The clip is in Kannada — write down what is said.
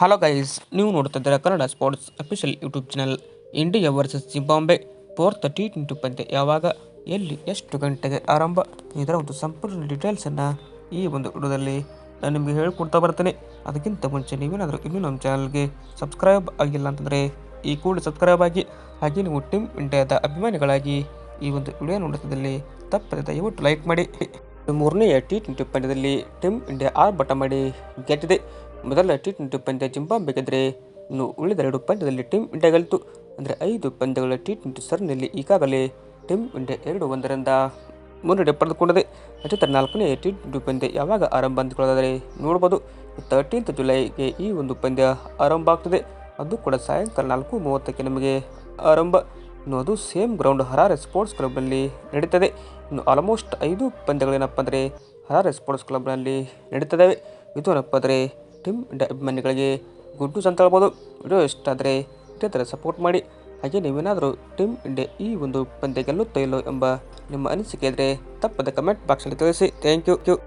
ಹಲೋ ಗೈಸ್ ನೀವು ನೋಡ್ತಿದ್ದೀರಾ Kannada sports official YouTube channel India versus Zimbabwe fourth T twenty ಪಂದ್ಯ ಯಾವಾಗ, ಎಲ್ಲಿ, ಎಷ್ಟು ಗಂಟೆಗೆ ಆರಂಭ? ಇದರ ಒಂದು ಸಂಪೂರ್ಣ ಡೀಟೇಲ್ಸನ್ನು ಈ ಒಂದು ವಿಡಿಯೋದಲ್ಲಿ ನಾನು ನಿಮಗೆ ಹೇಳ್ಕೊಡ್ತಾ ಬರ್ತೇನೆ. ಅದಕ್ಕಿಂತ ಮುಂಚೆ ನೀವೇನಾದರೂ ಇನ್ನೂ ನಮ್ಮ ಚಾನಲ್ಗೆ ಸಬ್ಸ್ಕ್ರೈಬ್ ಆಗಿಲ್ಲ ಅಂತಂದರೆ ಈ ಕೂಡ ಸಬ್ಸ್ಕ್ರೈಬ್ ಆಗಿ, ಹಾಗೆ ನೀವು ಟೀಮ್ ಇಂಡಿಯಾದ ಅಭಿಮಾನಿಗಳಾಗಿ ಈ ಒಂದು ವಿಡಿಯೋ ನೋಡುತ್ತಿದ್ದಲ್ಲಿ ತಪ್ಪದೆ ದಯವಿಟ್ಟು ಲೈಕ್ ಮಾಡಿ. ಮೂರನೆಯ ಟಿ ಟ್ವೆಂಟಿ ಪಂದ್ಯದಲ್ಲಿ ಟೀಮ್ ಇಂಡಿಯಾ ಆರ್ಭಟ ಮಾಡಿ ಗೆದ್ದಿದೆ. ಮೊದಲ ಟಿ ಟ್ವೆಂಟಿ ಪಂದ್ಯ ಜಿಂಬಾಬ್ವೆ ಗೆದ್ದರೆ ಇನ್ನು ಉಳಿದೆರಡು ಪಂದ್ಯದಲ್ಲಿ ಟೀಮ್ ಇಂಡಿಯಾ ಗೆಲ್ತು ಅಂದರೆ ಐದು ಪಂದ್ಯಗಳ ಟಿ ಟ್ವೆಂಟಿ ಸರಣಿಯಲ್ಲಿ ಈಗಾಗಲೇ ಟೀಮ್ ಇಂಡಿಯಾ ಎರಡು ಒಂದರಿಂದ ಮುನ್ನಡೆ ಪಡೆದುಕೊಂಡಿದೆ. ಅಜತ್ರ ನಾಲ್ಕನೇ ಟಿ ಟ್ವೆಂಟಿ ಪಂದ್ಯ ಯಾವಾಗ ಆರಂಭ ಅಂದುಕೊಳ್ಳೋದಾದರೆ ನೋಡ್ಬೋದು. ತರ್ಟೀನ್ತ್ ಜುಲೈಗೆ ಈ ಒಂದು ಪಂದ್ಯ ಆರಂಭ ಆಗ್ತದೆ. ಅದು ಕೂಡ ಸಾಯಂಕಾಲ ನಾಲ್ಕು ಮೂವತ್ತಕ್ಕೆ ನಮಗೆ ಆರಂಭ. ಇನ್ನು ಅದು ಸೇಮ್ ಗ್ರೌಂಡ್ ಹರಾರೆ ಸ್ಪೋರ್ಟ್ಸ್ ಕ್ಲಬ್ನಲ್ಲಿ ನಡೀತದೆ. ಇನ್ನು ಆಲ್ಮೋಸ್ಟ್ ಐದು ಪಂದ್ಯಗಳೇನಪ್ಪ ಅಂದರೆ ಹರಾರೆ ಸ್ಪೋರ್ಟ್ಸ್ ಕ್ಲಬ್ನಲ್ಲಿ ನಡೀತದವೆ. ಇದು ಏನಪ್ಪ ಅಂದರೆ ಟೀಮ್ ಅಭಿಮಾನಿಗಳಿಗೆ ನ್ಯೂಸ್ ಅಂತ ಹೇಳ್ಬೋದು ವಿಡಿಯೋ ಇಷ್ಟ ಆದರೆ ಇದೇ ಸಪೋರ್ಟ್ ಮಾಡಿ. ಹಾಗೆ ನೀವೇನಾದರೂ ಟೀಮ್ ಇಂಡಿಯಾ ಈ ಒಂದು ಪಂದ್ಯ ಗೆಲ್ಲುತ್ತೋ ಇಲ್ಲೋ ಎಂಬ ನಿಮ್ಮ ಅನಿಸಿಕೆ ಇದ್ದರೆ ತಪ್ಪದ ಕಮೆಂಟ್ ಬಾಕ್ಸಲ್ಲಿ ತಿಳಿಸಿ. Thank you